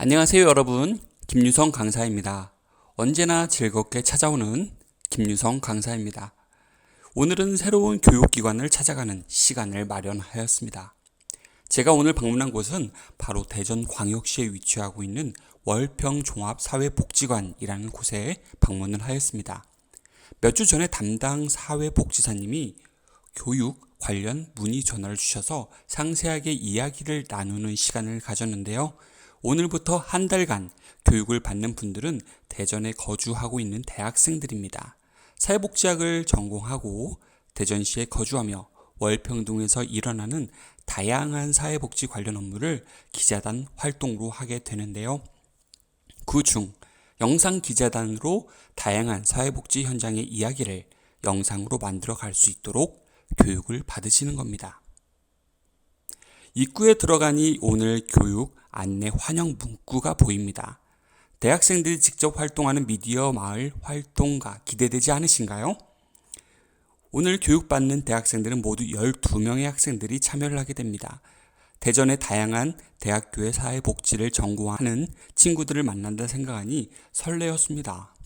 안녕하세요, 여러분. 김유성 강사입니다. 언제나 즐겁게 찾아오는 김유성 강사입니다. 오늘은 새로운 교육기관을 찾아가는 시간을 마련하였습니다. 제가 오늘 방문한 곳은 바로 대전광역시에 위치하고 있는 월평종합사회복지관이라는 곳에 방문을 하였습니다. 몇 주 전에 담당 사회복지사님이 교육 관련 문의 전화를 주셔서 상세하게 이야기를 나누는 시간을 가졌는데요. 오늘부터 한 달간 교육을 받는 분들은 대전에 거주하고 있는 대학생들입니다. 사회복지학을 전공하고 대전시에 거주하며 월평동에서 일어나는 다양한 사회복지 관련 업무를 기자단 활동으로 하게 되는데요. 그 중 영상 기자단으로 다양한 사회복지 현장의 이야기를 영상으로 만들어 갈 수 있도록 교육을 받으시는 겁니다. 입구에 들어가니 오늘 교육 안내 환영 문구가 보입니다. 대학생들이 직접 활동하는 미디어 마을 활동가 기대되지 않으신가요? 오늘 교육받는 대학생들은 모두 12명의 학생들이 참여를 하게 됩니다. 대전의 다양한 대학교의 사회복지를 전공하는 친구들을 만난다 생각하니 설레었습니다.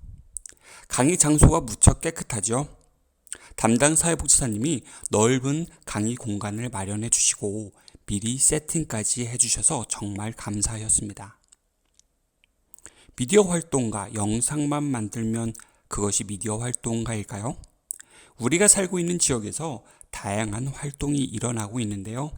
강의 장소가 무척 깨끗하죠? 담당 사회복지사님이 넓은 강의 공간을 마련해 주시고 미리 세팅까지 해주셔서 정말 감사하였습니다. 미디어 활동가 영상만 만들면 그것이 미디어 활동가일까요? 우리가 살고 있는 지역에서 다양한 활동이 일어나고 있는데요.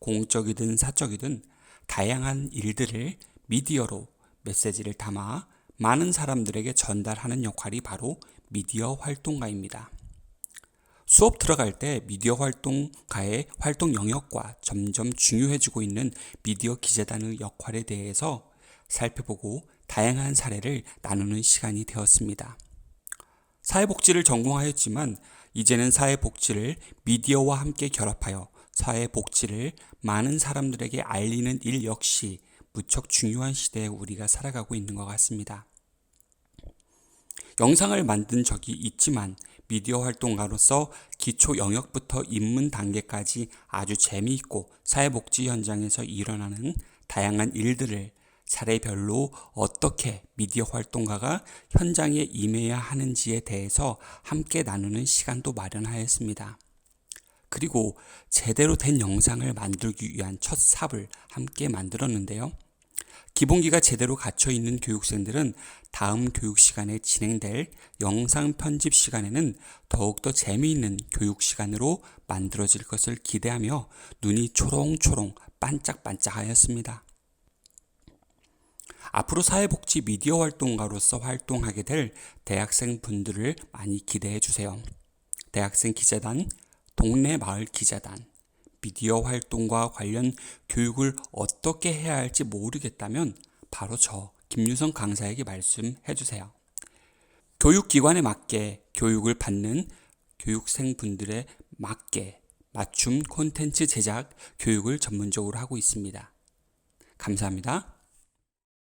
공적이든 사적이든 다양한 일들을 미디어로 메시지를 담아 많은 사람들에게 전달하는 역할이 바로 미디어 활동가입니다. 수업 들어갈 때 미디어 활동가의 활동 영역과 점점 중요해지고 있는 미디어 기자단의 역할에 대해서 살펴보고 다양한 사례를 나누는 시간이 되었습니다. 사회복지를 전공하였지만 이제는 사회복지를 미디어와 함께 결합하여 사회복지를 많은 사람들에게 알리는 일 역시 무척 중요한 시대에 우리가 살아가고 있는 것 같습니다. 영상을 만든 적이 있지만 미디어 활동가로서 기초 영역부터 입문 단계까지 아주 재미있고 사회복지 현장에서 일어나는 다양한 일들을 사례별로 어떻게 미디어 활동가가 현장에 임해야 하는지에 대해서 함께 나누는 시간도 마련하였습니다. 그리고 제대로 된 영상을 만들기 위한 첫 삽을 함께 만들었는데요. 기본기가 제대로 갖춰 있는 교육생들은 다음 교육 시간에 진행될 영상 편집 시간에는 더욱더 재미있는 교육 시간으로 만들어질 것을 기대하며 눈이 초롱초롱 반짝반짝하였습니다. 앞으로 사회복지 미디어 활동가로서 활동하게 될 대학생 분들을 많이 기대해 주세요. 대학생 기자단, 동네 마을 기자단, 미디어 활동과 관련 교육을 어떻게 해야 할지 모르겠다면 바로 저 김유성 강사에게 말씀해 주세요. 교육기관에 맞게 교육을 받는 교육생 분들에 맞게 맞춤 콘텐츠 제작 교육을 전문적으로 하고 있습니다. 감사합니다.